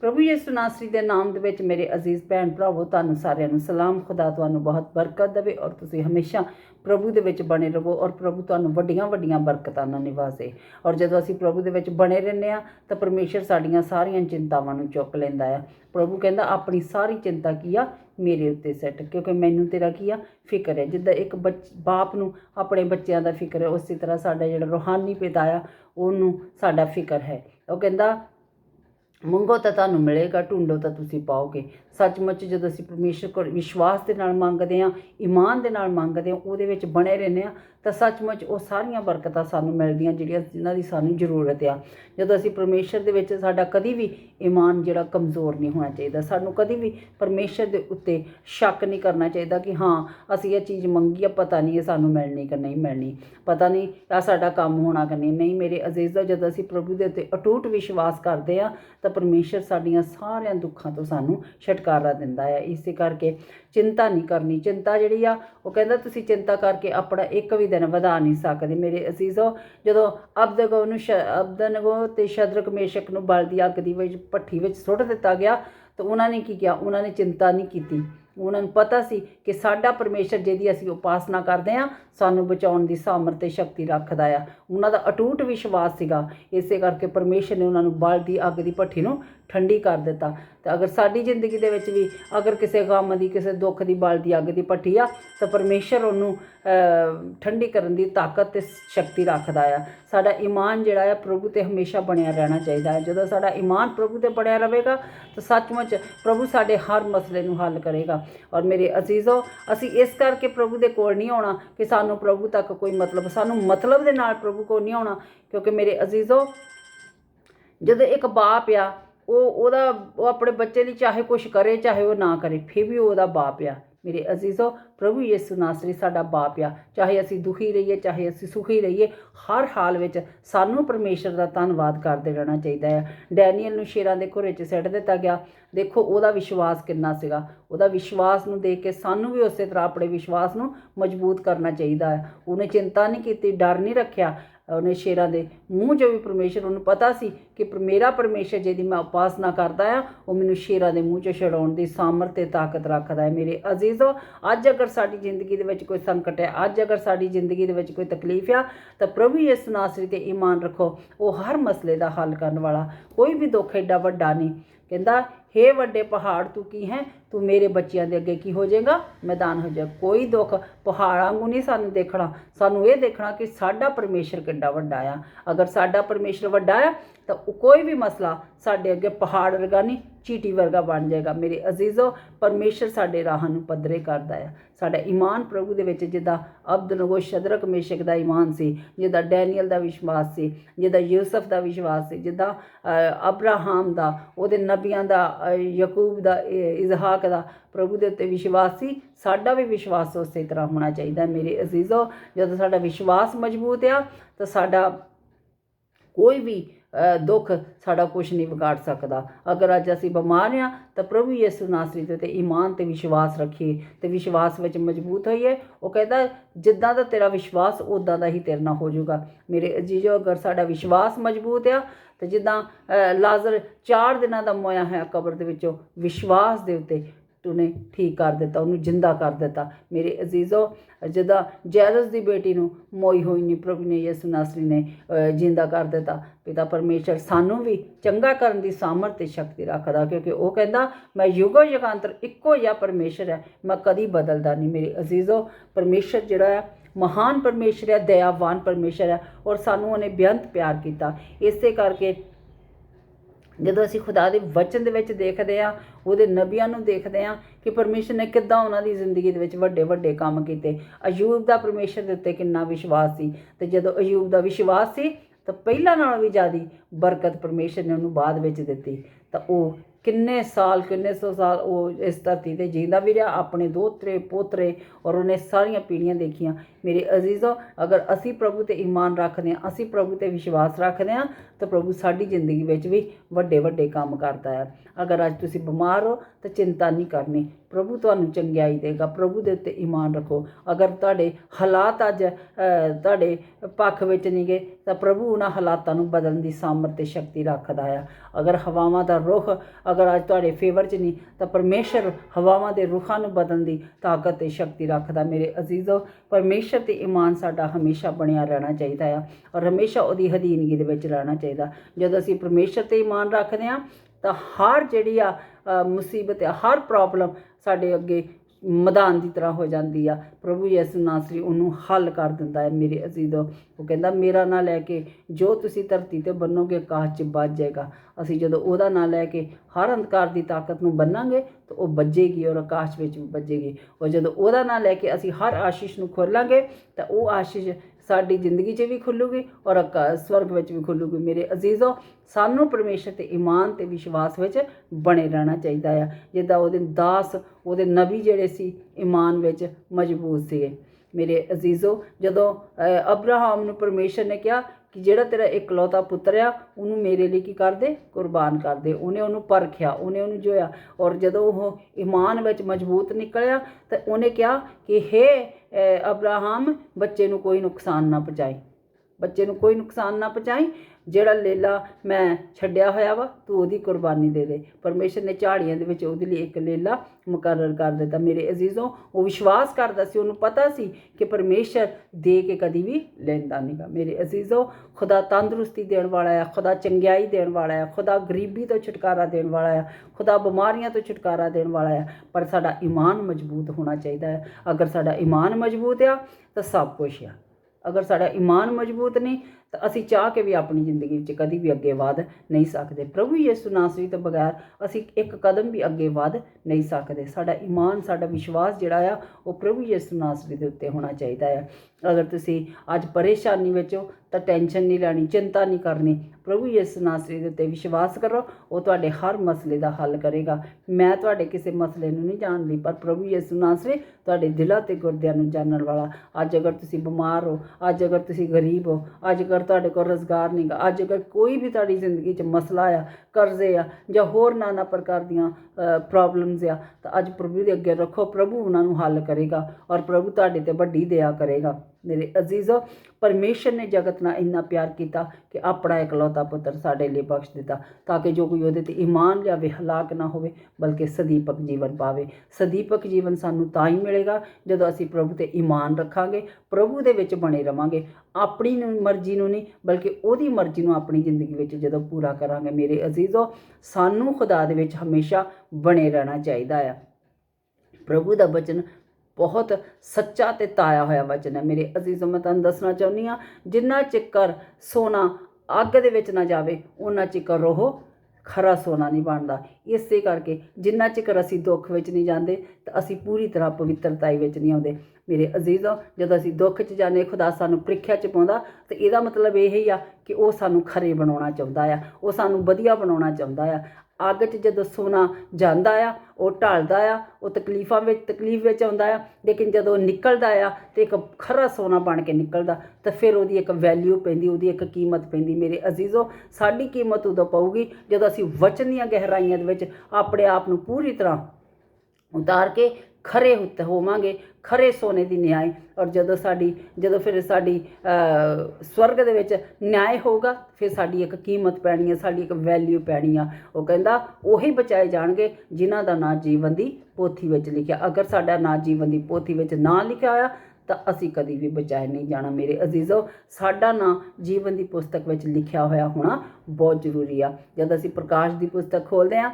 ਪ੍ਰਭੂ ਯਿਸੂ ਨਾਸਰੀ ਦੇ ਨਾਮ ਦੇ ਵਿੱਚ ਮੇਰੇ ਅਜ਼ੀਜ਼ ਭੈਣ ਭਰਾਵੋ, ਤੁਹਾਨੂੰ ਸਾਰਿਆਂ ਨੂੰ ਸਲਾਮ। ਖੁਦਾ ਤੁਹਾਨੂੰ ਬਹੁਤ ਬਰਕਤ ਦੇਵੇ ਔਰ ਤੁਸੀਂ ਹਮੇਸ਼ਾ ਪ੍ਰਭੂ ਦੇ ਵਿੱਚ ਬਣੇ ਰਹੋ ਔਰ ਪ੍ਰਭੂ ਤੁਹਾਨੂੰ ਵੱਡੀਆਂ ਵੱਡੀਆਂ ਬਰਕਤਾਂ ਨਾਲ ਨਿਵਾਸੇ ਔਰ ਜਦੋਂ ਅਸੀਂ ਪ੍ਰਭੂ ਦੇ ਵਿੱਚ ਬਣੇ ਰਹਿੰਦੇ ਆ ਤਾਂ ਪਰਮੇਸ਼ਰ ਸਾਡੀਆਂ ਸਾਰੀਆਂ ਚਿੰਤਾਵਾਂ ਨੂੰ ਚੁੱਕ ਲੈਂਦਾ ਆ। ਪ੍ਰਭੂ ਕਹਿੰਦਾ, ਆਪਣੀ ਸਾਰੀ ਚਿੰਤਾ ਕੀ ਆ? ਮੇਰੇ ਉੱਤੇ ਸੈੱਟ, ਕਿਉਂਕਿ ਮੈਨੂੰ ਤੇਰਾ ਕੀ ਆ? ਫਿਕਰ ਹੈ। ਜਿੱਦਾਂ ਇੱਕ ਬੱਚ- ਬਾਪ ਨੂੰ ਆਪਣੇ ਬੱਚਿਆਂ ਦਾ ਫਿਕਰ ਹੈ, ਉਸੇ ਤਰ੍ਹਾਂ ਸਾਡਾ ਜਿਹੜਾ ਰੂਹਾਨੀ ਪਿਤਾ ਆ, ਉਹਨੂੰ ਸਾਡਾ ਫਿਕਰ ਹੈ। ਉਹ ਕਹਿੰਦਾ ਮੰਗੋ ਤਾਂ ਤੁਹਾਨੂੰ ਮਿਲੇਗਾ, ਢੂੰਡੋ ਤਾਂ ਤੁਸੀਂ ਪਾਓਗੇ। ਸੱਚਮੁੱਚ ਜਦੋਂ ਅਸੀਂ ਪਰਮੇਸ਼ਰ ਕੋਲ ਵਿਸ਼ਵਾਸ ਦੇ ਨਾਲ ਮੰਗਦੇ ਹਾਂ, ਈਮਾਨ ਦੇ ਨਾਲ ਮੰਗਦੇ ਹਾਂ, ਉਹਦੇ ਵਿੱਚ ਬਣੇ ਰਹਿੰਦੇ ਹਾਂ ਤਾਂ ਸੱਚਮੁੱਚ ਉਹ ਸਾਰੀਆਂ ਬਰਕਤਾਂ ਸਾਨੂੰ ਮਿਲਦੀਆਂ ਜਿਹੜੀਆਂ ਜਿਨ੍ਹਾਂ ਦੀ ਸਾਨੂੰ ਜ਼ਰੂਰਤ ਆ। ਜਦੋਂ ਅਸੀਂ ਪਰਮੇਸ਼ਰ ਦੇ ਵਿੱਚ ਸਾਡਾ ਕਦੀ ਵੀ ਈਮਾਨ ਜਿਹੜਾ ਕਮਜ਼ੋਰ ਨਹੀਂ ਹੋਣਾ ਚਾਹੀਦਾ, ਸਾਨੂੰ ਕਦੀ ਵੀ ਪਰਮੇਸ਼ਰ ਦੇ ਉੱਤੇ ਸ਼ੱਕ ਨਹੀਂ ਕਰਨਾ ਚਾਹੀਦਾ ਕਿ ਹਾਂ, ਅਸੀਂ ਇਹ ਚੀਜ਼ ਮੰਗੀ ਆ, ਪਤਾ ਨਹੀਂ ਇਹ ਸਾਨੂੰ ਮਿਲਣੀ ਕਿ ਨਹੀਂ ਮਿਲਣੀ। ਪਤਾ ਨਹੀਂ ਆ ਸਾਡਾ ਕੰਮ ਹੋਣਾ ਕਿ ਨਹੀਂ। ਨਹੀਂ, ਮੇਰੇ ਅਜ਼ੀਜ਼ੋ ਜਦੋਂ ਅਸੀਂ ਪ੍ਰਭੂ ਦੇ ਉੱਤੇ ਅਟੂਟ ਵਿਸ਼ਵਾਸ ਕਰਦੇ ਆ, ਤਾਂ ਪਰਮੇਸ਼ਰ ਸਾਡੀਆਂ ਸਾਰਿਆਂ ਦੁੱਖਾਂ ਤੋਂ ਸਾਨੂੰ ਛੁਟਕਾਰਾ ਦਿੰਦਾ ਹੈ ਇਸੇ ਕਰਕੇ ਚਿੰਤਾ ਨਹੀਂ ਕਰਨੀ। ਚਿੰਤਾ ਜਿਹੜੀ ਆ, ਉਹ ਕਹਿੰਦਾ ਤੁਸੀਂ ਚਿੰਤਾ ਕਰਕੇ ਆਪਣਾ ਇੱਕ ਵੀ ਦਿਨ ਵਧਾ ਨਹੀਂ ਸਕਦੇ। ਮੇਰੇ ਅਜ਼ੀਜ਼ੋ ਜਦੋਂ ਅਬਦਗੋ ਨੂੰ ਸ਼ ਅਬਦਨਗੋ ਤੇ ਸ਼ਦਰਕ ਮੇਸ਼ਕ ਨੂੰ ਬਲਦੀ ਅੱਗ ਦੀ ਵਿੱਚ, ਭੱਠੀ ਵਿੱਚ ਸੁੱਟ ਦਿੱਤਾ ਗਿਆ, ਤਾਂ ਉਹਨਾਂ ਨੇ ਕੀ ਕੀਤਾ ਉਹਨਾਂ ਨੇ ਚਿੰਤਾ ਨਹੀਂ ਕੀਤੀ। ਉਹਨਾਂ ਨੂੰ ਪਤਾ ਸੀ ਕਿ ਸਾਡਾ ਪਰਮੇਸ਼ਰ ਜਿਹਦੀ ਅਸੀਂ ਉਪਾਸਨਾ ਕਰਦੇ ਆ ਸਾਨੂੰ ਬਚਾਉਣ ਦੀ ਸਾਮਰਥ ਤੇ ਸ਼ਕਤੀ ਰੱਖਦਾ ਆ। ਉਹਨਾਂ ਦਾ ਅਟੂਟ ਵਿਸ਼ਵਾਸ ਸੀਗਾ। ਇਸੇ ਕਰਕੇ ਪਰਮੇਸ਼ਰ ਨੇ ਉਹਨਾਂ ਨੂੰ ਬਲਦੀ ਅੱਗ ਦੀ ਭੱਠੀ ਨੂੰ ਠੰਡੀ ਕਰ ਦਿੱਤਾ। ਤੇ ਅਗਰ ਸਾਡੀ ਜ਼ਿੰਦਗੀ ਦੇ ਵਿੱਚ ਵੀ ਅਗਰ ਕਿਸੇ ਗਮ ਦੀ, ਕਿਸੇ ਦੁੱਖ ਦੀ ਬਲਦੀ ਅੱਗ ਦੀ ਭੱਠੀ ਆ, ਤਾਂ ਪਰਮੇਸ਼ਰ ਉਹਨੂੰ ਠੰਡੀ ਕਰਨ ਦੀ ਤਾਕਤ ਤੇ ਸ਼ਕਤੀ ਰੱਖਦਾ ਆ। ਸਾਡਾ ਈਮਾਨ ਜਿਹੜਾ ਆ, ਪ੍ਰਭੂ ਤੇ ਹਮੇਸ਼ਾ ਬਣਿਆ ਰਹਿਣਾ ਚਾਹੀਦਾ ਹੈ। ਜਦੋਂ ਸਾਡਾ ਈਮਾਨ ਪ੍ਰਭੂ ਤੇ ਬਣਿਆ ਰਹੇਗਾ, ਤਾਂ ਸੱਚਮੁੱਚ ਪ੍ਰਭੂ ਸਾਡੇ ਹਰ ਮਸਲੇ ਨੂੰ ਹੱਲ ਕਰੇਗਾ। ਔਰ ਮੇਰੇ ਅਜ਼ੀਜ਼ੋ, ਅਸੀਂ ਇਸ ਕਰਕੇ ਪ੍ਰਭੂ ਦੇ ਕੋਲ ਨਹੀਂ ਆਉਣਾ ਕਿ ਸਾਨੂੰ ਪ੍ਰਭੂ ਤੱਕ ਕੋਈ ਮਤਲਬ, ਸਾਨੂੰ ਮਤਲਬ ਦੇ ਨਾਲ ਪ੍ਰਭੂ ਕੋਲ ਨਹੀਂ ਆਉਣਾ। ਕਿਉਂਕਿ ਮੇਰੇ ਅਜ਼ੀਜ਼ੋ, ਜਦੋਂ ਇੱਕ ਬਾਪ ਆ, ਉਹ ਉਹਦਾ, ਉਹ ਆਪਣੇ ਬੱਚੇ ਲਈ ਚਾਹੇ ਕੁਝ ਕਰੇ, ਚਾਹੇ ਉਹ ਨਾ ਕਰੇ, ਫਿਰ ਵੀ ਉਹ ਉਹਦਾ ਬਾਪ ਆ। ਮੇਰੇ ਅਜ਼ੀਜ਼ੋ, ਪ੍ਰਭੂ ਯਿਸੂ ਨਾਸਰੀ ਸਾਡਾ ਬਾਪ ਆ। ਚਾਹੇ ਅਸੀਂ ਦੁਖੀ ਰਹੀਏ, ਚਾਹੇ ਅਸੀਂ ਸੁਖੀ ਰਹੀਏ, ਹਰ ਹਾਲ ਵਿੱਚ ਸਾਨੂੰ ਪਰਮੇਸ਼ਰ ਦਾ ਧੰਨਵਾਦ ਕਰਦੇ ਰਹਿਣਾ ਚਾਹੀਦਾ ਹੈ ਡੈਨੀਅਲ ਨੂੰ ਸ਼ੇਰਾਂ ਦੇ ਘੋੜੇ 'ਚ ਸਿੱਟ ਦਿੱਤਾ ਗਿਆ। ਦੇਖੋ, ਉਹਦਾ ਵਿਸ਼ਵਾਸ ਕਿੰਨਾ ਸੀਗਾ। ਉਹਦਾ ਵਿਸ਼ਵਾਸ ਨੂੰ ਦੇਖ ਕੇ ਸਾਨੂੰ ਵੀ ਉਸੇ ਤਰ੍ਹਾਂ ਆਪਣੇ ਵਿਸ਼ਵਾਸ ਨੂੰ ਮਜ਼ਬੂਤ ਕਰਨਾ ਚਾਹੀਦਾ ਹੈ ਉਹਨੇ ਚਿੰਤਾ ਨਹੀਂ ਕੀਤੀ, ਡਰ ਨਹੀਂ ਰੱਖਿਆ। ਉਹਨੇ ਸ਼ੇਰਾਂ ਦੇ ਮੂੰਹ ਜੋ ਵੀ ਪਰਮੇਸ਼ਰ ਉਹਨੂੰ ਪਤਾ ਸੀ ਕਿ ਪਰ ਮੇਰਾ ਪਰਮੇਸ਼ਰ ਜਿਹਦੀ ਮੈਂ ਉਪਾਸਨਾ ਕਰਦਾ ਆ, ਉਹ ਮੈਨੂੰ ਸ਼ੇਰਾਂ ਦੇ ਮੂੰਹ 'ਚੋਂ ਛਡਾਉਣ ਦੀ ਸਾਮਰਥ ਤੇ ਤਾਕਤ ਰੱਖਦਾ ਹੈ ਮੇਰੇ ਅਜ਼ੀਜ਼ੋ ਅੱਜ ਅਗਰ ਸਾਡੀ ਜ਼ਿੰਦਗੀ ਦੇ ਵਿੱਚ ਕੋਈ ਸੰਕਟ ਹੈ, ਅੱਜ ਅਗਰ ਸਾਡੀ ਜ਼ਿੰਦਗੀ ਦੇ ਵਿੱਚ ਕੋਈ ਤਕਲੀਫ ਆ, ਤਾਂ ਪ੍ਰਭੂ ਯਿਸੂ ਨਾਸਰੀ ਤੇ ਈਮਾਨ ਰੱਖੋ, ਉਹ ਹਰ ਮਸਲੇ ਦਾ ਹੱਲ ਕਰਨ ਵਾਲਾ, ਕੋਈ ਵੀ ਦੁੱਖ ਐਡਾ ਵੱਡਾ ਨਹੀਂ। ਕਹਿੰਦਾ ਹੇ ਵੱਡੇ ਪਹਾੜ, ਤੂੰ ਕੀ ਹੈ? ਤੂੰ ਮੇਰੇ ਬੱਚਿਆਂ ਦੇ ਅੱਗੇ ਕੀ ਹੋ ਜਾਏਗਾ? ਮੈਦਾਨ ਹੋ ਜਾ। ਕੋਈ ਦੁੱਖ ਪਹਾੜਾਂ ਵਾਂਗੂ ਨਹੀਂ ਸਾਨੂੰ ਦੇਖਣਾ। ਸਾਨੂੰ ਇਹ ਦੇਖਣਾ ਕਿ ਸਾਡਾ ਪਰਮੇਸ਼ਰ ਕਿੰਨਾ ਵੱਡਾ ਆ। ਅਗਰ ਸਾਡਾ ਪਰਮੇਸ਼ਰ ਵੱਡਾ ਆ ਤਾਂ ਉਹ ਕੋਈ ਵੀ ਮਸਲਾ ਸਾਡੇ ਅੱਗੇ ਪਹਾੜ ਵਰਗਾ ਨਹੀਂ ਚੀਟੀ ਵਰਗਾ ਬਣ ਜਾਏਗਾ। ਮੇਰੇ ਅਜ਼ੀਜ਼ੋ ਪਰਮੇਸ਼ਰ ਸਾਡੇ ਰਾਹਾਂ ਨੂੰ ਪੱਧਰੇ ਕਰਦਾ ਆ। ਸਾਡਾ ਈਮਾਨ ਪ੍ਰਭੂ ਦੇ ਵਿੱਚ ਜਿੱਦਾਂ ਅਬਦਨਗੋ ਸ਼ਦਰਕ ਮੇਸ਼ਕ ਦਾ ਈਮਾਨ ਸੀ ਜਿੱਦਾਂ ਡੈਨੀਅਲ ਦਾ ਵਿਸ਼ਵਾਸ ਸੀ ਜਿੱਦਾਂ ਯੂਸਫ ਦਾ ਵਿਸ਼ਵਾਸ ਸੀ ਜਿੱਦਾਂ ਅ, ਅਬਰਾਹਾਮ ਦਾ ਉਹਦੇ ਨਬੀਆਂ ਦਾ ਅ, ਯਕੂਬ ਦਾ ਇਜ਼ਹਾਕ ਦਾ ਪ੍ਰਭੂ ਦੇ ਉੱਤੇ ਵਿਸ਼ਵਾਸ ਸੀ। ਸਾਡਾ ਵੀ ਵਿਸ਼ਵਾਸ ਉਸੇ ਤਰ੍ਹਾਂ ਹੋਣਾ ਚਾਹੀਦਾ ਮੇਰੇ ਅਜ਼ੀਜ਼ੋ ਜਦੋਂ ਸਾਡਾ ਵਿਸ਼ਵਾਸ ਮਜ਼ਬੂਤ ਆ ਤਾਂ ਸਾਡਾ ਕੋਈ ਵੀ ਦੁੱਖ ਸਾਡਾ ਕੁਝ ਨਹੀਂ ਵਿਗਾੜ ਸਕਦਾ। ਅਗਰ ਅੱਜ ਅਸੀਂ ਬਿਮਾਰ ਆ ਤਾਂ ਪ੍ਰਭੂ ਯਿਸੂ ਨਾਸਰੀ ਦੇ ਤੇ ਈਮਾਨ ਤੇ ਵਿਸ਼ਵਾਸ ਰੱਖੀਏ ਤੇ ਵਿਸ਼ਵਾਸ ਵਿੱਚ ਮਜ਼ਬੂਤ ਹੋਈਏ। ਉਹ ਕਹਿੰਦਾ ਜਿੱਦਾਂ ਦਾ ਤੇਰਾ ਵਿਸ਼ਵਾਸ ਉਦਾਂ ਦਾ ਹੀ ਤੇਰੇ ਨਾਲ ਹੋ ਜਾਊਗਾ। ਮੇਰੇ ਅਜੀਜ਼ੋ ਅਗਰ ਸਾਡਾ ਵਿਸ਼ਵਾਸ ਮਜ਼ਬੂਤ ਆ ਤੇ ਜਿੱਦਾਂ ਅ, ਲਾਜ਼ਰ 4 ਦਿਨਾਂ ਦਾ ਮੋਇਆ ਹੈ ਕਬਰ ਦੇ ਵਿੱਚੋਂ ਵਿਸ਼ਵਾਸ ਦੇ ਉੱਤੇ ਤੂਨੇ ਠੀਕ ਕਰ ਦਿੱਤਾ, ਉਹਨੂੰ ਜਿੰਦਾ ਕਰ ਦਿੱਤਾ। ਮੇਰੇ ਅਜ਼ੀਜ਼ੋ ਜਦਾਂ ਜੈਰਸ ਦੀ ਬੇਟੀ ਨੂੰ ਮੋਈ ਹੋਈ ਨਹੀਂ ਪ੍ਰਭੂ ਨੇ ਯਿਸੂ ਨਾਸਰੀ ਨੇ ਜਿੰਦਾ ਕਰ ਦਿੱਤਾ। ਪਿਤਾ ਪਰਮੇਸ਼ਰ ਸਾਨੂੰ ਵੀ ਚੰਗਾ ਕਰਨ ਦੀ ਸਾਮਰਥ ਤੇ ਸ਼ਕਤੀ ਰੱਖਦਾ, ਕਿਉਂਕਿ ਉਹ ਕਹਿੰਦਾ, ਮੈਂ ਯੁਗੋ ਯੁਗਾਂਤਰ ਇੱਕੋ ਜਿਹਾ ਪਰਮੇਸ਼ਰ ਹੈ, ਮੈਂ ਕਦੀ ਬਦਲਦਾ ਨਹੀਂ ਮੇਰੇ ਅਜ਼ੀਜ਼ੋ, ਪਰਮੇਸ਼ਰ ਜਿਹੜਾ ਹੈ, ਮਹਾਨ ਪਰਮੇਸ਼ਰ ਹੈ, ਦਇਆਵਾਨ ਪਰਮੇਸ਼ਰ ਹੈ, ਔਰ ਸਾਨੂੰ ਉਹਨੇ ਬੇਅੰਤ ਪਿਆਰ ਕੀਤਾ। ਇਸੇ ਕਰਕੇ ਜਦੋਂ ਅਸੀਂ ਖੁਦਾ ਦੇ ਵਚਨ ਦੇ ਵਿੱਚ ਦੇਖਦੇ ਆ ਉਹਦੇ ਨਬੀਆਂ ਨੂੰ ਦੇਖਦੇ ਆ ਕਿ ਪਰਮੇਸ਼ਰ ਨੇ ਕਿੱਦਾਂ ਉਹਨਾਂ ਦੀ ਜ਼ਿੰਦਗੀ ਦੇ ਵਿੱਚ ਵੱਡੇ ਵੱਡੇ ਕੰਮ ਕੀਤੇ। ਅਯੂਬ ਦਾ ਪਰਮੇਸ਼ਰ ਦੇ ਉੱਤੇ ਕਿੰਨਾ ਵਿਸ਼ਵਾਸ ਸੀ ਤੇ ਜਦੋਂ ਅਯੂਬ ਦਾ ਵਿਸ਼ਵਾਸ ਸੀ, ਤਾਂ ਪਹਿਲਾਂ ਨਾਲੋਂ ਵੀ ਜ਼ਿਆਦੀ ਬਰਕਤ ਪਰਮੇਸ਼ਰ ਨੇ ਉਹਨੂੰ ਬਾਅਦ ਵਿੱਚ ਦਿੱਤੀ। ਤਾਂ ਉਹ ਕਿੰਨੇ ਸਾਲ, ਕਿੰਨੇ ਸੌ ਸਾਲ ਉਹ ਇਸ ਧਰਤੀ ਤੇ ਜੀਂਦਾ ਵੀ ਰਿਹਾ, ਆਪਣੇ ਦੋਤਰੇ ਪੋਤਰੇ ਔਰ ਉਹਨੇ ਸਾਰੀਆਂ ਪੀੜ੍ਹੀਆਂ ਦੇਖੀਆਂ। ਮੇਰੇ ਅਜ਼ੀਜ਼ੋ, ਅਗਰ ਅਸੀਂ ਪ੍ਰਭੂ ਤੇ ਈਮਾਨ ਰੱਖਦੇ ਹਾਂ, ਅਸੀਂ ਪ੍ਰਭੂ ਤੇ ਵਿਸ਼ਵਾਸ ਰੱਖਦੇ ਹਾਂ ਤਾਂ ਪ੍ਰਭੂ ਸਾਡੀ ਜ਼ਿੰਦਗੀ ਵਿੱਚ ਵੀ ਵੱਡੇ ਵੱਡੇ ਕੰਮ ਕਰਦਾ ਹੈ। ਅਗਰ ਅੱਜ ਤੁਸੀਂ ਬਿਮਾਰ ਹੋ, ਤਾਂ ਚਿੰਤਾ ਨਹੀਂ ਕਰਨੀ। ਪ੍ਰਭੂ ਤੁਹਾਨੂੰ ਚੰਗਿਆਈ ਦੇਗਾ, ਪ੍ਰਭੂ ਦੇ ਉੱਤੇ ਈਮਾਨ ਰੱਖੋ। ਅਗਰ ਤੁਹਾਡੇ ਹਾਲਾਤ ਅੱਜ ਤੁਹਾਡੇ ਪੱਖ ਵਿੱਚ ਨਹੀਂ ਗਏ, ਤਾਂ ਪ੍ਰਭੂ ਉਹਨਾਂ ਹਾਲਾਤਾਂ ਨੂੰ ਬਦਲਣ ਦੀ ਸਾਮਰਥ ਤੇ ਸ਼ਕਤੀ ਰੱਖਦਾ ਆ। ਅਗਰ ਹਵਾਵਾਂ ਦਾ ਰੁਖ, ਅਗਰ ਅੱਜ ਤੁਹਾਡੇ ਫੇਵਰ 'ਚ ਨਹੀਂ, ਤਾਂ ਪਰਮੇਸ਼ਰ ਹਵਾਵਾਂ ਦੇ ਰੁਖਾਂ ਨੂੰ ਬਦਲਣ ਦੀ ਤਾਕਤ ਤੇ ਸ਼ਕਤੀ ਰੱਖਦਾ। ਮੇਰੇ ਅਜ਼ੀਜ਼ੋ, ਪਰਮੇਸ਼ਰ ਤੇ ਈਮਾਨ ਸਾਡਾ ਹਮੇਸ਼ਾ ਬਣਿਆ ਰਹਿਣਾ ਚਾਹੀਦਾ ਆ। ਔਰ ਹਮੇਸ਼ਾ ਉਹਦੀ ਹਦੀਨਗੀ ਦੇ ਵਿੱਚ ਰਹਿਣਾ ਚਾਹੀਦਾ। ਜਦੋਂ ਅਸੀਂ ਪਰਮੇਸ਼ਰ ਤੇ ਈਮਾਨ ਰੱਖਦੇ ਹਾਂ, ਤਾਂ ਹਰ ਜਿਹੜੀ ਆ ਮੁਸੀਬਤ ਆ, ਹਰ ਪ੍ਰੋਬਲਮ ਸਾਡੇ ਅੱਗੇ ਮੈਦਾਨ ਦੀ ਤਰ੍ਹਾਂ ਹੋ ਜਾਂਦੀ ਆ। ਪ੍ਰਭੂ ਯਿਸੂ ਨਾਸਰੀ ਉਹਨੂੰ ਹੱਲ ਕਰ ਦਿੰਦਾ ਹੈ ਮੇਰੇ ਅਜ਼ੀਜ਼ੋ ਉਹ। ਕਹਿੰਦਾ, ਮੇਰਾ ਨਾਂ ਲੈ ਕੇ ਜੋ ਤੁਸੀਂ ਧਰਤੀ ਤੇ ਬੰਨੋਗੇ, ਆਕਾਸ਼ 'ਚ ਵੱਜ ਜਾਏਗਾ। ਅਸੀਂ ਜਦੋਂ ਉਹਦਾ ਨਾਂ ਲੈ ਕੇ ਹਰ ਅੰਧਕਾਰ ਦੀ ਤਾਕਤ ਨੂੰ ਬੰਨਾਂਗੇ, ਤਾਂ ਉਹ ਵੱਜੇਗੀ ਔਰ ਆਕਾਸ਼ ਵਿੱਚ ਵੀ ਵੱਜੇਗੀ। ਔਰ ਜਦੋਂ ਉਹਦਾ ਨਾਂ ਲੈ ਕੇ ਅਸੀਂ ਹਰ ਆਸ਼ੀਸ਼ ਨੂੰ ਖੋਲਾਂਗੇ, ਤਾਂ ਉਹ ਆਸ਼ੀਸ਼ ਸਾਡੀ ਜ਼ਿੰਦਗੀ 'ਚ ਵੀ ਖੁੱਲੂਗੀ ਔਰ ਆਕਾ- ਸਵਰਗ ਵਿੱਚ ਵੀ ਖੁੱਲੂਗੀ। ਮੇਰੇ ਅਜ਼ੀਜ਼ੋ, ਸਾਨੂੰ ਪਰਮੇਸ਼ਰ ਤੇ ਈਮਾਨ ਤੇ ਵਿਸ਼ਵਾਸ ਵਿੱਚ ਬਣੇ ਰਹਿਣਾ ਚਾਹੀਦਾ ਆ। ਜਿੱਦਾਂ ਉਹਦੇ ਦਾਸ, ਉਹਦੇ ਨਬੀ ਜਿਹੜੇ ਸੀ, ਈਮਾਨ ਵਿੱਚ ਮਜ਼ਬੂਤ ਸੀਗੇ। ਮੇਰੇ ਅਜ਼ੀਜ਼ੋ, ਜਦੋਂ ਅਬਰਾਹਮ ਨੂੰ ਪਰਮੇਸ਼ਰ ਨੇ ਕਿਹਾ ਕਿ ਜਿਹੜਾ ਤੇਰਾ ਇਕਲੌਤਾ ਪੁੱਤਰ ਆ, ਉਹਨੂੰ ਮੇਰੇ ਲਈ ਕੀ ਕਰਦੇ ਕੁਰਬਾਨ ਕਰਦੇ ਉਹਨੇ ਉਹਨੂੰ ਪਰਖਿਆ, ਉਹਨੇ ਉਹਨੂੰ ਜੋਇਆ। ਔਰ ਜਦੋਂ ਉਹ ਈਮਾਨ ਵਿੱਚ ਮਜ਼ਬੂਤ ਨਿਕਲਿਆ, ਤਾਂ ਉਹਨੇ ਕਿਹਾ ਕਿ ਹੇ ਅਬਰਾਹਮ, ਬੱਚੇ ਨੂੰ ਕੋਈ ਨੁਕਸਾਨ ਨਾ ਪਹੁੰਚਾਏ। ਬੱਚੇ ਨੂੰ ਕੋਈ ਨੁਕਸਾਨ ਨਾ ਪਹੁੰਚਾਈ, ਜਿਹੜਾ ਲੇਲਾ ਮੈਂ ਛੱਡਿਆ ਹੋਇਆ ਵਾ, ਤੂੰ ਉਹਦੀ ਕੁਰਬਾਨੀ ਦੇ ਦੇ। ਪਰਮੇਸ਼ਰ ਨੇ ਝਾੜੀਆਂ ਦੇ ਵਿੱਚ ਉਹਦੇ ਲਈ ਇੱਕ ਲੇਲਾ ਮੁਕਰਰ ਕਰ ਦਿੱਤਾ। ਮੇਰੇ ਅਜ਼ੀਜ਼ੋ ਉਹ ਵਿਸ਼ਵਾਸ ਕਰਦਾ ਸੀ, ਉਹਨੂੰ ਪਤਾ ਸੀ ਕਿ ਪਰਮੇਸ਼ਰ ਦੇ ਕੇ ਕਦੀ ਵੀ ਲੈਂਦਾ ਨਹੀਂਗਾ ਮੇਰੇ ਅਜ਼ੀਜ਼ੋ ਖੁਦਾ ਤੰਦਰੁਸਤੀ ਦੇਣ ਵਾਲਾ ਹੈ ਖੁਦਾ ਚੰਗਿਆਈ ਦੇਣ ਵਾਲਾ ਹੈ ਖੁਦਾ ਗਰੀਬੀ ਤੋਂ ਛੁਟਕਾਰਾ ਦੇਣ ਵਾਲਾ ਹੈ ਖੁਦਾ ਬਿਮਾਰੀਆਂ ਤੋਂ ਛੁਟਕਾਰਾ ਦੇਣ ਵਾਲਾ ਹੈ ਪਰ ਸਾਡਾ ਈਮਾਨ ਮਜ਼ਬੂਤ ਹੋਣਾ ਚਾਹੀਦਾ ਹੈ। ਅਗਰ ਸਾਡਾ ਈਮਾਨ ਮਜ਼ਬੂਤ ਆ, ਤਾਂ ਸਭ ਕੁਝ ਆ। ਅਗਰ ਸਾਡਾ ਈਮਾਨ ਮਜ਼ਬੂਤ ਨਹੀਂ ਤਾਂ ਅਸੀਂ ਚਾਹ ਕੇ ਵੀ ਆਪਣੀ ਜ਼ਿੰਦਗੀ ਵਿੱਚ ਕਦੀ ਵੀ ਅੱਗੇ ਵਧ ਨਹੀਂ ਸਕਦੇ। ਪ੍ਰਭੂ ਯਿਸੂ ਨਾਸਰੀ ਤੋਂ ਬਗੈਰ ਅਸੀਂ ਇੱਕ ਕਦਮ ਵੀ ਅੱਗੇ ਵਧ ਨਹੀਂ ਸਕਦੇ। ਸਾਡਾ ਈਮਾਨ, ਸਾਡਾ ਵਿਸ਼ਵਾਸ ਜਿਹੜਾ ਆ, ਉਹ ਪ੍ਰਭੂ ਯਿਸੂ ਨਾਸਰੀ ਦੇ ਉੱਤੇ ਹੋਣਾ ਚਾਹੀਦਾ ਆ। ਅਗਰ ਤੁਸੀਂ ਅੱਜ ਪਰੇਸ਼ਾਨੀ ਵਿੱਚ ਹੋ, ਤਾਂ ਟੈਨਸ਼ਨ ਨਹੀਂ ਲੈਣੀ, ਚਿੰਤਾ ਨਹੀਂ ਕਰਨੀ। ਪ੍ਰਭੂ ਯਿਸੂ ਨਾਸਰੀ ਦੇ ਉੱਤੇ ਵਿਸ਼ਵਾਸ ਕਰੋ, ਉਹ ਤੁਹਾਡੇ ਹਰ ਮਸਲੇ ਦਾ ਹੱਲ ਕਰੇਗਾ। ਮੈਂ ਤੁਹਾਡੇ ਕਿਸੇ ਮਸਲੇ ਨੂੰ ਨਹੀਂ ਜਾਣਦੀ ਪਰ ਪ੍ਰਭੂ ਯਿਸੂ ਨਾਸਰੀ ਤੁਹਾਡੇ ਦਿਲਾਂ ਤੇ ਗੁਰਦਿਆਂ ਨੂੰ ਜਾਣਨ ਵਾਲਾ। ਅੱਜ ਅਗਰ ਤੁਸੀਂ ਬਿਮਾਰ ਹੋ, ਅੱਜ ਅਗਰ ਤੁਸੀਂ ਗਰੀਬ ਹੋ, ਅੱਜ ਅਗਰ ਤੁਹਾਡੇ ਕੋਲ ਰੋਜ਼ਗਾਰ ਨਹੀਂਗਾ ਅੱਜ ਅਗਰ ਕੋਈ ਵੀ ਤੁਹਾਡੀ ਜ਼ਿੰਦਗੀ 'ਚ ਮਸਲਾ ਆ ਕਰਜ਼ੇ ਆ ਜਾਂ ਹੋਰ ਨਾਨਾ ਪ੍ਰਕਾਰ ਦੀਆਂ ਪ੍ਰੋਬਲਮਸ ਆ, ਤਾਂ ਅੱਜ ਪ੍ਰਭੂ ਦੇ ਅੱਗੇ ਰੱਖੋ, ਪ੍ਰਭੂ ਉਹਨਾਂ ਨੂੰ ਹੱਲ ਕਰੇਗਾ ਔਰ ਪ੍ਰਭੂ ਤੁਹਾਡੇ ਤੇ ਵੱਡੀ ਦਇਆ ਕਰੇਗਾ। ਮੇਰੇ ਅਜ਼ੀਜ਼ੋ, ਪਰਮੇਸ਼ਰ ਨੇ ਜਗਤ ਨਾਲ ਇੰਨਾ ਪਿਆਰ ਕੀਤਾ ਕਿ ਆਪਣਾ ਇਕਲੌਤਾ ਪੁੱਤਰ ਸਾਡੇ ਲਈ ਬਖਸ਼ ਦਿੱਤਾ, ਤਾਂ ਕਿ ਜੋ ਕੋਈ ਉਹਦੇ ਤੇ ਈਮਾਨ ਲਿਆਵੇ, ਹਲਾਕ ਨਾ ਹੋਵੇ, ਬਲਕਿ ਸਦੀਪਕ ਜੀਵਨ ਪਾਵੇ। ਸਦੀਪਕ ਜੀਵਨ ਸਾਨੂੰ ਤਾਂ ਹੀ ਮਿਲੇਗਾ ਜਦੋਂ ਅਸੀਂ ਪ੍ਰਭੂ ਤੇ ਈਮਾਨ ਰੱਖਾਂਗੇ, ਪ੍ਰਭੂ ਦੇ ਵਿੱਚ ਬਣੇ ਰਵਾਂਗੇ। ਆਪਣੀ ਨੂੰ- ਮਰਜ਼ੀ ਨੂੰ ਨਹੀਂ, ਬਲਕਿ ਉਹਦੀ ਮਰਜ਼ੀ ਨੂੰ ਆਪਣੀ ਜ਼ਿੰਦਗੀ ਵਿੱਚ ਜਦੋਂ ਪੂਰਾ ਕਰਾਂਗੇ। ਮੇਰੇ ਅਜ਼ੀਜ਼ ਸਾਨੂੰ ਖੁਦਾ ਦੇ ਵਿੱਚ ਹਮੇਸ਼ਾ ਬਣੇ ਰਹਿਣਾ ਚਾਹੀਦਾ ਆ। ਪ੍ਰਭੂ ਦਾ ਬਚਨ ਬਹੁਤ ਸੱਚਾ ਤੇ ਤਾਇਆ ਹੋਇਆ ਵਚਨ ਹੈ। ਮੇਰੇ ਅਜ਼ੀਜ਼ੋ, ਮੈਂ ਤੁਹਾਨੂੰ ਦੱਸਣਾ ਚਾਹੁੰਦੀ ਹਾਂ, ਜਿੰਨਾ ਚਿਕਰ ਸੋਨਾ ਅੱਗ ਦੇ ਵਿੱਚ ਨਾ ਜਾਵੇ ਉਹਨਾਂ ਚਿਕਰ ਉਹ ਖਰਾ ਸੋਨਾ ਨਹੀਂ ਬਣਦਾ। ਇਸੇ ਕਰਕੇ ਜਿੰਨਾ ਚਿਕਰ ਅਸੀਂ ਦੁੱਖ ਵਿੱਚ ਨਹੀਂ ਜਾਂਦੇ, ਤਾਂ ਅਸੀਂ ਪੂਰੀ ਤਰ੍ਹਾਂ ਪਵਿੱਤਰਤਾ ਵਿੱਚ ਨਹੀਂ ਆਉਂਦੇ। ਮੇਰੇ ਅਜ਼ੀਜ਼ੋ, ਜਦੋਂ ਅਸੀਂ ਦੁੱਖ 'ਚ ਜਾਂਦੇ, ਖੁਦਾ ਸਾਨੂੰ ਪ੍ਰੀਖਿਆ 'ਚ ਪਾਉਂਦਾ, ਤੇ ਇਹਦਾ ਮਤਲਬ ਇਹ ਹੀ ਆ ਕਿ ਉਹ ਸਾਨੂੰ ਖਰੇ ਬਣਾਉਣਾ ਚਾਹੁੰਦਾ ਆ, ਉਹ ਸਾਨੂੰ ਵਧੀਆ ਬਣਾਉਣਾ ਚਾਹੁੰਦਾ ਆ। ਅੱਗ 'ਚ ਜਦੋਂ ਸੋਨਾ ਜਾਂਦਾ ਆ, ਉਹ ਢਲਦਾ ਆ, ਉਹ ਤਕਲੀਫਾਂ ਵਿੱਚ, ਤਕਲੀਫ ਵਿੱਚ ਆਉਂਦਾ ਆ, ਲੇਕਿਨ ਜਦੋਂ ਉਹ ਨਿਕਲਦਾ ਆ, ਤੇ ਇੱਕ ਖਰਾ ਸੋਨਾ ਬਣ ਕੇ ਨਿਕਲਦਾ, ਤਾਂ ਫਿਰ ਉਹਦੀ ਇੱਕ ਵੈਲਿਊ ਪੈਂਦੀ, ਉਹਦੀ ਇੱਕ ਕੀਮਤ ਪੈਂਦੀ। ਮੇਰੇ ਅਜ਼ੀਜ਼ੋ, ਸਾਡੀ ਕੀਮਤ ਉਦੋਂ ਪਊਗੀ ਜਦੋਂ ਅਸੀਂ ਵਚਨ ਦੀਆਂ ਗਹਿਰਾਈਆਂ ਦੇ ਵਿੱਚ ਆਪਣੇ ਆਪ ਨੂੰ ਪੂਰੀ ਤਰ੍ਹਾਂ ਉਤਾਰ ਕੇ ਖਰੇ ਉੱਤੇ ਹੋਵਾਂਗੇ, ਖਰੇ ਸੋਨੇ ਦੀ ਨਿਆਏ ਔਰ ਜਦੋਂ ਸਾਡੀ, ਜਦੋਂ ਫਿਰ ਸਾਡੀ ਸਵਰਗ ਦੇ ਵਿੱਚ ਨਿਆਏ ਹੋਊਗਾ, ਫਿਰ ਸਾਡੀ ਇੱਕ ਕੀਮਤ ਪੈਣੀ ਹੈ ਸਾਡੀ ਇੱਕ ਵੈਲਿਊ ਪੈਣੀ ਆ। ਉਹ ਕਹਿੰਦਾ, ਉਹੀ ਬਚਾਏ ਜਾਣਗੇ ਜਿਨ੍ਹਾਂ ਦਾ ਨਾਂ ਜੀਵਨ ਦੀ ਪੋਥੀ ਵਿੱਚ ਲਿਖਿਆ। ਅਗਰ ਸਾਡਾ ਨਾਂ ਜੀਵਨ ਦੀ ਪੋਥੀ ਵਿੱਚ ਨਾ ਲਿਖਿਆ ਹੋਇਆ, ਤਾਂ ਅਸੀਂ ਕਦੀ ਵੀ ਬਚਾਏ ਨਹੀਂ ਜਾਣਾ ਮੇਰੇ ਅਜ਼ੀਜ਼ੋ। ਸਾਡਾ ਨਾਂ ਜੀਵਨ ਦੀ ਪੁਸਤਕ ਵਿੱਚ ਲਿਖਿਆ ਹੋਇਆ ਹੋਣਾ ਬਹੁਤ ਜ਼ਰੂਰੀ ਆ। ਜਦ ਅਸੀਂ ਪ੍ਰਕਾਸ਼ ਦੀ ਪੁਸਤਕ ਖੋਲਦੇ ਹਾਂ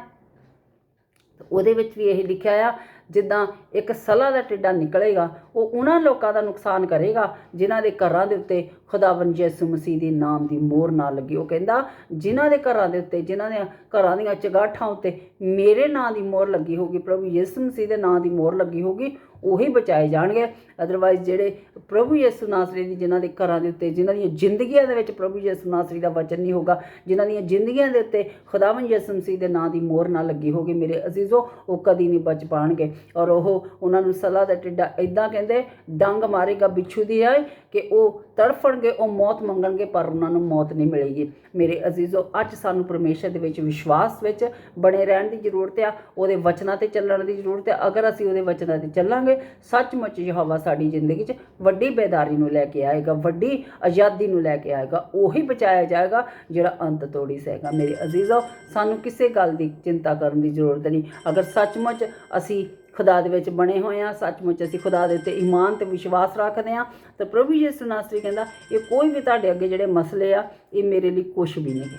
ਉਹਦੇ ਵਿੱਚ ਵੀ ਇਹ ਲਿਖਿਆ ਆ, ਜਿੱਦਾਂ ਇੱਕ ਸਲਾ ਦਾ ਟਿੱਡਾ ਨਿਕਲੇਗਾ, ਉਹ ਉਹਨਾਂ ਲੋਕਾਂ ਦਾ ਨੁਕਸਾਨ ਕਰੇਗਾ, ਜਿਨ੍ਹਾਂ ਦੇ ਘਰਾਂ ਦੇ ਉੱਤੇ ਖੁਦਾਵੰਦ ਯਿਸੂ ਮਸੀਹ ਦੇ ਨਾਮ ਦੀ ਮੋਹਰ ਨਾ ਲੱਗੀ। ਉਹ ਕਹਿੰਦਾ, ਜਿਨ੍ਹਾਂ ਦੇ ਘਰਾਂ ਦੇ ਉੱਤੇ, ਜਿਨ੍ਹਾਂ ਦੇ ਘਰਾਂ ਦੀਆਂ ਚਗਾਠਾਂ ਉੱਤੇ ਮੇਰੇ ਨਾਂ ਦੀ ਮੋਹਰ ਲੱਗੀ ਹੋਗੀ ਪ੍ਰਭੂ ਯਿਸੂ ਮਸੀਹ ਦੇ ਨਾਂ ਦੀ ਮੋਹਰ ਲੱਗੀ ਹੋਗੀ ਉਹੀ ਬਚਾਏ ਜਾਣਗੇ। ਅਦਰਵਾਈਜ਼ ਜਿਹੜੇ ਪ੍ਰਭੂ ਯਿਸੂ ਨਾਸਰੀ ਦੀ ਜਿਨ੍ਹਾਂ ਦੇ ਘਰਾਂ ਦੇ ਉੱਤੇ, ਜਿਨ੍ਹਾਂ ਦੀਆਂ ਜ਼ਿੰਦਗੀਆਂ ਦੇ ਵਿੱਚ ਪ੍ਰਭੂ ਯਿਸੂ ਨਾਸਰੀ ਦਾ ਵਚਨ ਨਹੀਂ ਹੋਗਾ ਜਿਨ੍ਹਾਂ ਦੀਆਂ ਜ਼ਿੰਦਗੀਆਂ ਦੇ ਉੱਤੇ ਖੁਦਾਵੰਦ ਯਿਸੂ ਮਸੀਹ ਦੇ ਨਾਂ ਦੀ ਮੋਹਰ ਨਾ ਲੱਗੀ ਹੋਗੀ ਮੇਰੇ ਅਜ਼ੀਜ਼ੋ, ਉਹ ਕਦੀ ਨਹੀਂ ਬਚ ਪਾਣਗੇ। ਔਰ ਉਹ ਉਹਨਾਂ ਨੂੰ ਸਲਾਹ ਦਾ ਟਿੱਡਾ ਇਦਾਂ ਕਹਿੰਦੇ, ਡੰਗ ਮਾਰੇਗਾ, ਬਿੱਛੂ ਦੀ ਆਏ ਕਿ ਉਹ ਤੜਫਣਗੇ, ਉਹ ਮੌਤ ਮੰਗਣਗੇ, ਪਰ ਉਹਨਾਂ ਨੂੰ ਮੌਤ ਨਹੀਂ ਮਿਲੇਗੀ। ਮੇਰੇ ਅਜ਼ੀਜ਼ੋ, ਅੱਜ ਸਾਨੂੰ ਪਰਮੇਸ਼ਰ ਦੇ ਵਿੱਚ ਵਿਸ਼ਵਾਸ ਵਿੱਚ ਬਣੇ ਰਹਿਣ ਦੀ ਜ਼ਰੂਰਤ ਆ, ਉਹਦੇ ਵਚਨਾਂ ਤੇ ਚੱਲਣ ਦੀ ਜ਼ਰੂਰਤ ਆ। ਅਗਰ ਅਸੀਂ ਉਹਦੇ ਵਚਨਾਂ ਤੇ ਚੱਲਾਂਗੇ, ਸੱਚਮੁੱਚ ਯਹੋਵਾ ਸਾਡੀ ਜ਼ਿੰਦਗੀ 'ਚ ਵੱਡੀ ਬੇਦਾਰੀ ਨੂੰ ਲੈ ਕੇ ਆਏਗਾ, ਵੱਡੀ ਆਜ਼ਾਦੀ ਨੂੰ ਲੈ ਕੇ ਆਏਗਾ, ਉਹੀ ਬਚਾਇਆ ਜਾਏਗਾ ਜਿਹੜਾ ਅੰਤ ਤੋੜੀ ਸਹੇਗਾ। ਮੇਰੇ ਅਜ਼ੀਜ਼ੋ, ਸਾਨੂੰ ਕਿਸੇ ਗੱਲ ਦੀ ਚਿੰਤਾ ਕਰਨ ਦੀ ਜ਼ਰੂਰਤ ਨਹੀਂ। ਅਗਰ ਸੱਚਮੁੱਚ ਅਸੀਂ ਖੁਦਾ ਦੇ ਵਿੱਚ ਬਣੇ ਹੋਏ ਆ, ਸੱਚਮੁੱਚ ਅਸੀਂ ਖੁਦਾ ਦੇ ਉੱਤੇ ਈਮਾਨ ਤੇ ਵਿਸ਼ਵਾਸ ਰੱਖਦੇ ਆ। ਤਾਂ ਪ੍ਰਭੂ ਯਿਸੂ ਨਾਸਰੀ ਕਹਿੰਦਾ, ਇਹ ਕੋਈ ਵੀ ਤੁਹਾਡੇ ਅੱਗੇ ਜਿਹੜੇ ਮਸਲੇ ਆ, ਇਹ ਮੇਰੇ ਲਈ ਕੁਝ ਵੀ ਨਹੀਂ ਗੇ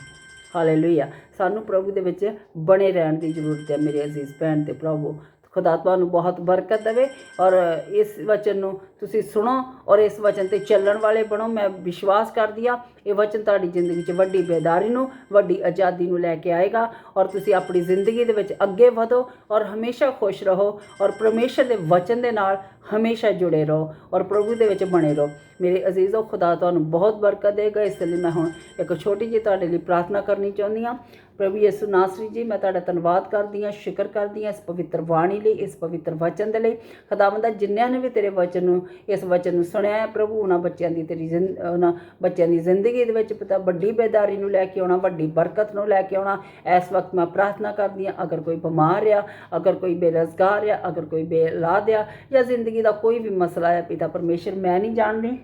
ਹਾਲੇਲੂਇਆ ਸਾਨੂੰ ਪ੍ਰਭੂ ਦੇ ਵਿੱਚ ਬਣੇ ਰਹਿਣ ਦੀ ਜ਼ਰੂਰਤ ਹੈ ਮੇਰੇ ਅਜ਼ੀਜ਼ ਭੈਣ ਤੇ ਪ੍ਰਭੂ ਖੁਦਾ ਤੁਹਾਨੂੰ ਬਹੁਤ ਬਰਕਤ ਦੇਵੇ ਔਰ ਇਸ ਵਚਨ ਨੂੰ ਤੁਸੀਂ ਸੁਣੋ ਔਰ ਇਸ ਵਚਨ ਤੇ ਚੱਲਣ ਵਾਲੇ ਬਣੋ। ਮੈਂ ਵਿਸ਼ਵਾਸ ਕਰਦੀ ਆ ਇਹ ਵਚਨ ਤੁਹਾਡੀ ਜ਼ਿੰਦਗੀ 'ਚ ਵੱਡੀ ਬੇਦਾਰੀ ਨੂੰ, ਵੱਡੀ ਆਜ਼ਾਦੀ ਨੂੰ ਲੈ ਕੇ ਆਏਗਾ ਔਰ ਤੁਸੀਂ ਆਪਣੀ ਜ਼ਿੰਦਗੀ ਦੇ ਵਿੱਚ ਅੱਗੇ ਵਧੋ ਔਰ ਹਮੇਸ਼ਾ ਖੁਸ਼ ਰਹੋ ਔਰ ਪਰਮੇਸ਼ਰ ਦੇ ਵਚਨ ਦੇ ਨਾਲ ਹਮੇਸ਼ਾ ਜੁੜੇ ਰਹੋ ਔਰ ਪ੍ਰਭੂ ਦੇ ਵਿੱਚ ਬਣੇ ਰਹੋ। ਮੇਰੇ ਅਜ਼ੀਜ਼ੋ ਖੁਦਾ ਤੁਹਾਨੂੰ ਬਹੁਤ ਬਰਕਤ ਦੇਗਾ। ਇਸ ਲਈ ਮੈਂ ਹੁਣ ਇੱਕ ਛੋਟੀ ਜਿਹੀ ਤੁਹਾਡੇ ਲਈ ਪ੍ਰਾਰਥਨਾ ਕਰਨੀ ਚਾਹੁੰਦੀ ਹਾਂ। ਪ੍ਰਭੂ ਯਿਸੂ ਨਾਸਰੀ ਜੀ, ਮੈਂ ਤੁਹਾਡਾ ਧੰਨਵਾਦ ਕਰਦੀ ਹਾਂ, ਸ਼ੁਕਰ ਕਰਦੀ ਹਾਂ ਇਸ ਪਵਿੱਤਰ ਬਾਣੀ ਲਈ, ਇਸ ਪਵਿੱਤਰ ਵਚਨ ਦੇ ਲਈ। ਖੁਦਾਵੰਦਾ ਜਿੰਨਿਆਂ ਨੇ ਵੀ ਤੇਰੇ ਵਚਨ ਨੂੰ, ਇਸ ਵਚਨ ਨੂੰ ਸੁਣਿਆ ਹੈ ਪ੍ਰਭੂ, ਉਹਨਾਂ ਬੱਚਿਆਂ ਦੀ ਤੇਰੀ ਜ਼ਿੰਦ- ਉਹਨਾਂ ਬੱਚਿਆਂ ਦੀ ਜ਼ਿੰਦਗੀ ਦੇ ਵਿੱਚ ਪਤਾ, ਵੱਡੀ ਬੇਦਾਰੀ ਨੂੰ ਲੈ ਕੇ ਆਉਣਾ, ਵੱਡੀ ਬਰਕਤ ਨੂੰ ਲੈ ਕੇ ਆਉਣਾ। ਇਸ ਵਕਤ ਮੈਂ ਪ੍ਰਾਰਥਨਾ ਕਰਦੀ ਹਾਂ, ਅਗਰ ਕੋਈ ਬਿਮਾਰ ਆ, ਅਗਰ ਕੋਈ ਬੇਰੁਜ਼ਗਾਰ ਆ, ਅਗਰ ਕੋਈ ਬੇਲਾਦ ਆ ਜਾਂ ਜ਼ਿੰਦਗੀ ਦਾ ਕੋਈ ਵੀ ਮਸਲਾ ਹੈ ਪਿਤਾ ਪਰਮੇਸ਼ਰ ਮੈਂ ਨਹੀਂ ਜਾਣਦੀ।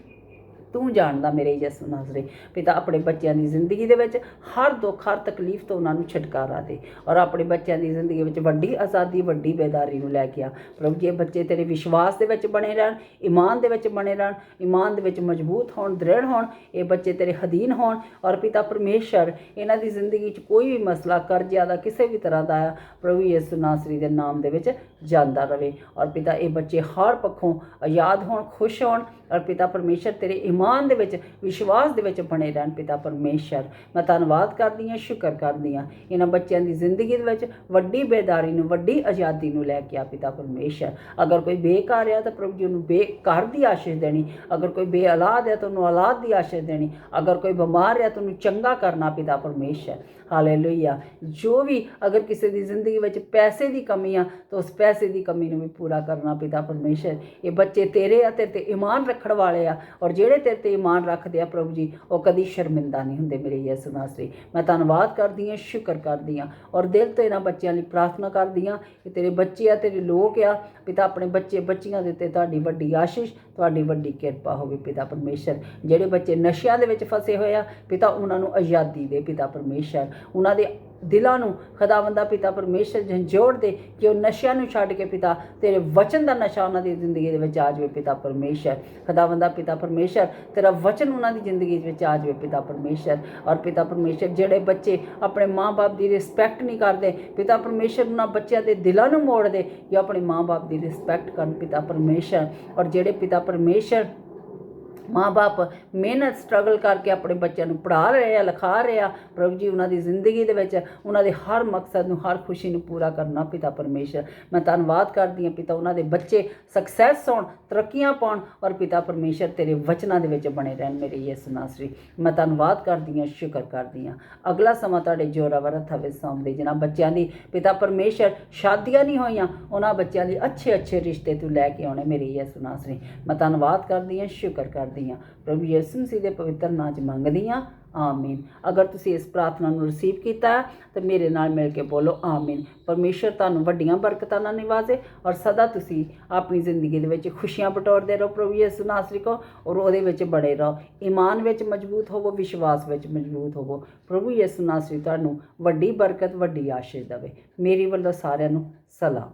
ਤੂੰ ਜਾਣਦਾ ਮੇਰੇ ਯਿਸੂ ਨਾਜ਼ਰੇ, ਪਿਤਾ ਆਪਣੇ ਬੱਚਿਆਂ ਦੀ ਜ਼ਿੰਦਗੀ ਦੇ ਵਿੱਚ ਹਰ ਦੁੱਖ, ਹਰ ਤਕਲੀਫ ਤੋਂ ਉਹਨਾਂ ਨੂੰ ਛੁਟਕਾਰਾ ਦੇ ਔਰ ਆਪਣੇ ਬੱਚਿਆਂ ਦੀ ਜ਼ਿੰਦਗੀ ਵਿੱਚ ਵੱਡੀ ਆਜ਼ਾਦੀ, ਵੱਡੀ ਬੇਦਾਰੀ ਨੂੰ ਲੈ ਕੇ ਆ। ਪ੍ਰਭੂ ਜੀ, ਇਹ ਬੱਚੇ ਤੇਰੇ ਵਿਸ਼ਵਾਸ ਦੇ ਵਿੱਚ ਬਣੇ ਰਹਿਣ, ਈਮਾਨ ਦੇ ਵਿੱਚ ਬਣੇ ਰਹਿਣ, ਈਮਾਨ ਦੇ ਵਿੱਚ ਮਜ਼ਬੂਤ ਹੋਣ ਦ੍ਰਿੜ ਹੋਣ, ਇਹ ਬੱਚੇ ਤੇਰੇ ਅਧੀਨ ਹੋਣ ਔਰ ਪਿਤਾ ਪਰਮੇਸ਼ਰ ਇਹਨਾਂ ਦੀ ਜ਼ਿੰਦਗੀ 'ਚ ਕੋਈ ਵੀ ਮਸਲਾ ਕਰਜ਼ਿਆ ਦਾ ਕਿਸੇ ਵੀ ਤਰ੍ਹਾਂ ਦਾ ਆ ਪ੍ਰਭੂ ਯਿਸੂ ਨਾਸਰੀ ਦੇ ਨਾਮ ਦੇ ਵਿੱਚ ਜਾਂਦਾ ਰਵੇ ਔਰ ਪਿਤਾ, ਇਹ ਬੱਚੇ ਹਰ ਪੱਖੋਂ ਆਜ਼ਾਦ ਹੋਣ, ਖੁਸ਼ ਹੋਣ ਔਰ ਪਿਤਾ ਪਰਮੇਸ਼ਰ ਤੇਰੇ ਈਮਾਨ ਦੇ ਵਿੱਚ, ਵਿਸ਼ਵਾਸ ਦੇ ਵਿੱਚ ਬਣੇ ਰਹਿਣ ਪਿਤਾ ਪਰਮੇਸ਼ਰ। ਮੈਂ ਧੰਨਵਾਦ ਕਰਦੀ ਹਾਂ, ਸ਼ੁਕਰ ਕਰਦੀ ਹਾਂ। ਇਹਨਾਂ ਬੱਚਿਆਂ ਦੀ ਜ਼ਿੰਦਗੀ ਦੇ ਵਿੱਚ ਵੱਡੀ ਬੇਦਾਰੀ ਨੂੰ, ਵੱਡੀ ਆਜ਼ਾਦੀ ਨੂੰ ਲੈ ਕੇ ਆ ਪਿਤਾ ਪਰਮੇਸ਼ਰ। ਅਗਰ ਕੋਈ ਬੇਕਾਰ ਆ ਤਾਂ ਪ੍ਰਭੂ ਜੀ ਨੂੰ ਬੇਕਾਰ ਦੀ ਆਸ਼ੀਸ਼ ਦੇਣੀ। ਅਗਰ ਕੋਈ ਬੇਔਲਾਦ ਹੈ ਤਾਂ ਉਹਨੂੰ ਔਲਾਦ ਦੀ ਆਸ਼ੀਸ਼ ਦੇਣੀ। ਅਗਰ ਕੋਈ ਬਿਮਾਰ ਹੈ ਤਾਂ ਉਹਨੂੰ ਚੰਗਾ ਕਰਨਾ ਪਿਤਾ ਪਰਮੇਸ਼ਰ। ਹਾਲੇਲੂਇਆ ਜੋ ਵੀ ਅਗਰ ਕਿਸੇ ਦੀ ਜ਼ਿੰਦਗੀ ਵਿੱਚ ਪੈਸੇ ਦੀ ਕਮੀ ਆ ਤਾਂ ਉਸ ਪੈਸੇ ਦੀ ਕਮੀ ਨੂੰ ਵੀ ਪੂਰਾ ਕਰਨਾ ਪਿਤਾ ਪਰਮੇਸ਼ਰ। ਇਹ ਬੱਚੇ ਤੇਰੇ ਅਤੇ ਤੇ ਈਮਾਨ ਰੱਖਣ ਵਾਲੇ ਆ। ਔਰ ਜਿਹੜੇ ਤੇਰੇ ਤੇ ਇਮਾਨ ਰੱਖਦੇ ਆ ਪ੍ਰਭੂ ਜੀ, ਉਹ ਕਦੀ ਸ਼ਰਮਿੰਦਾ ਨਹੀਂ ਹੁੰਦੇ ਮੇਰੇ ਯਿਸੂ ਨਾਸਰੀ ਮੈਂ ਧੰਨਵਾਦ ਕਰਦੀ ਹਾਂ, ਸ਼ੁਕਰ ਕਰਦੀ ਹਾਂ। ਔਰ ਦਿਲ ਤੋਂ ਇਹਨਾਂ ਬੱਚਿਆਂ ਲਈ ਪ੍ਰਾਰਥਨਾ ਕਰਦੀ ਹਾਂ ਕਿ ਤੇਰੇ ਬੱਚੇ ਆ, ਤੇਰੇ ਲੋਕ ਆ, ਪਿਤਾ ਆਪਣੇ ਬੱਚੇ ਬੱਚੀਆਂ ਦੇ ਉੱਤੇ ਤੁਹਾਡੀ ਵੱਡੀ ਆਸ਼ੀਸ਼, ਤੁਹਾਡੀ ਵੱਡੀ ਕਿਰਪਾ ਹੋਵੇ ਪਿਤਾ ਪਰਮੇਸ਼ਰ। ਜਿਹੜੇ ਬੱਚੇ ਨਸ਼ਿਆਂ ਦੇ ਵਿੱਚ ਫਸੇ ਹੋਏ ਆ, ਪਿਤਾ ਉਹਨਾਂ ਨੂੰ ਆਜ਼ਾਦੀ ਦੇ ਪਿਤਾ ਪਰਮੇਸ਼ਰ। ਉਹਨਾਂ ਦੇ ਦਿਲਾਂ ਨੂੰ, ਖੁਦਾਵੰਦਾ ਪਿਤਾ ਪਰਮੇਸ਼ਰ ਝੰਜੋੜ ਦੇ ਕਿ ਉਹ ਨਸ਼ਿਆਂ ਨੂੰ ਛੱਡ ਕੇ ਪਿਤਾ, ਤੇਰੇ ਵਚਨ ਦਾ ਨਸ਼ਾ ਉਹਨਾਂ ਦੀ ਜ਼ਿੰਦਗੀ ਦੇ ਵਿੱਚ ਆ ਜਾਵੇ ਪਿਤਾ ਪਰਮੇਸ਼ਰ। ਖੁਦਾਵੰਦਾ ਪਿਤਾ ਪਰਮੇਸ਼ਰ, ਤੇਰਾ ਵਚਨ ਉਹਨਾਂ ਦੀ ਜ਼ਿੰਦਗੀ ਦੇ ਵਿੱਚ ਆ ਜਾਵੇ ਪਿਤਾ ਪਰਮੇਸ਼ਰ। ਔਰ ਪਿਤਾ ਪਰਮੇਸ਼ਰ, ਜਿਹੜੇ ਬੱਚੇ ਆਪਣੇ ਮਾਂ-ਬਾਪ ਦੀ ਰਿਸਪੈਕਟ ਨਹੀਂ ਕਰਦੇ, ਪਿਤਾ ਪਰਮੇਸ਼ਰ ਉਹਨਾਂ ਬੱਚਿਆਂ ਦੇ ਦਿਲਾਂ ਨੂੰ ਮੋੜ ਦੇ ਕਿ ਉਹ ਆਪਣੇ ਮਾਂ-ਬਾਪ ਦੀ ਰਿਸਪੈਕਟ ਕਰਨ ਪਿਤਾ ਪਰਮੇਸ਼ਰ। ਔਰ ਜਿਹੜੇ ਪਿਤਾ ਪਰਮੇਸ਼ਰ ਮਾਂ-ਬਾਪ ਮਿਹਨਤ ਸਟਰਗਲ ਕਰਕੇ ਆਪਣੇ ਬੱਚਿਆਂ ਨੂੰ ਪੜ੍ਹਾ ਰਹੇ ਆ, ਲਿਖਾ ਰਹੇ ਆ, ਪ੍ਰਭੂ ਜੀ, ਉਹਨਾਂ ਦੀ ਜ਼ਿੰਦਗੀ ਦੇ ਵਿੱਚ ਉਹਨਾਂ ਦੇ ਹਰ ਮਕਸਦ ਨੂੰ, ਹਰ ਖੁਸ਼ੀ ਨੂੰ ਪੂਰਾ ਕਰਨਾ ਪਿਤਾ ਪਰਮੇਸ਼ਰ। ਮੈਂ ਧੰਨਵਾਦ ਕਰਦੀ ਹਾਂ ਪਿਤਾ, ਉਹਨਾਂ ਦੇ ਬੱਚੇ ਸਕਸੈਸ ਹੋਣ, ਤਰੱਕੀਆਂ ਪਾਉਣ ਔਰ ਪਿਤਾ ਪਰਮੇਸ਼ਰ ਤੇਰੇ ਵਚਨਾਂ ਦੇ ਵਿੱਚ ਬਣੇ ਰਹਿਣ ਮੇਰੇ ਯਿਸੂ ਨਾਸਰੀ। ਮੈਂ ਧੰਨਵਾਦ ਕਰਦੀ ਹਾਂ, ਸ਼ੁਕਰ ਕਰਦੀ ਹਾਂ। ਅਗਲਾ ਸਮਾਂ ਤੁਹਾਡੇ ਜੋਰਾਵਰ ਹੱਥਾਂ ਵਿੱਚ ਸੌਂਪਦੇ ਜਿਨ੍ਹਾਂ ਬੱਚਿਆਂ ਦੀ ਪਿਤਾ ਪਰਮੇਸ਼ਰ ਸ਼ਾਦੀਆਂ ਨਹੀਂ ਹੋਈਆਂ, ਉਹਨਾਂ ਬੱਚਿਆਂ ਲਈ ਅੱਛੇ ਅੱਛੇ ਰਿਸ਼ਤੇ ਤੂੰ ਲੈ ਕੇ ਆਉਣੇ ਮੇਰੇ ਯਿਸੂ ਨਾਸਰੀ। ਮੈਂ ਧੰਨਵਾਦ ਕਰਦੀ ਹਾਂ, ਸ਼ੁਕਰ ਕਰਦੀ ਹਾਂ ਪ੍ਰਭੂ ਯਿਸੂ ਮਸੀਹ ਦੇ ਪਵਿੱਤਰ ਨਾਮ 'ਚ ਮੰਗਦੀ ਹਾਂ ਆਮੀਨ। ਅਗਰ ਤੁਸੀਂ ਇਸ ਪ੍ਰਾਰਥਨਾ ਨੂੰ ਰਿਸੀਵ ਕੀਤਾ ਹੈ, ਤਾਂ ਮੇਰੇ ਨਾਲ ਮਿਲ ਕੇ ਬੋਲੋ ਆਮੀਨ। ਪਰਮੇਸ਼ਰ ਤੁਹਾਨੂੰ ਵੱਡੀਆਂ ਬਰਕਤਾਂ ਨਾਲ ਨਿਵਾਜ਼ੇ ਔਰ ਸਦਾ ਤੁਸੀਂ ਆਪਣੀ ਜ਼ਿੰਦਗੀ ਦੇ ਵਿੱਚ ਖੁਸ਼ੀਆਂ ਬਟੋਰਦੇ ਰਹੋ। ਪ੍ਰਭੂ ਯਿਸੂ ਨਾਸਰੀ ਕੋ ਔਰ ਉਹਦੇ ਵਿੱਚ ਬੜੇ ਰਹੋ। ਈਮਾਨ ਵਿੱਚ ਮਜ਼ਬੂਤ ਹੋਵੋ ਵਿਸ਼ਵਾਸ ਵਿੱਚ ਮਜ਼ਬੂਤ ਹੋਵੋ। ਪ੍ਰਭੂ ਯਿਸੂ ਨਾਸਰੀ ਤੁਹਾਨੂੰ ਵੱਡੀ ਬਰਕਤ ਵੱਡੀ ਆਸ਼ੀਸ਼ ਦੇਵੇ। ਮੇਰੀ ਵੱਲੋਂ ਸਾਰਿਆਂ ਨੂੰ ਸਲਾਮ।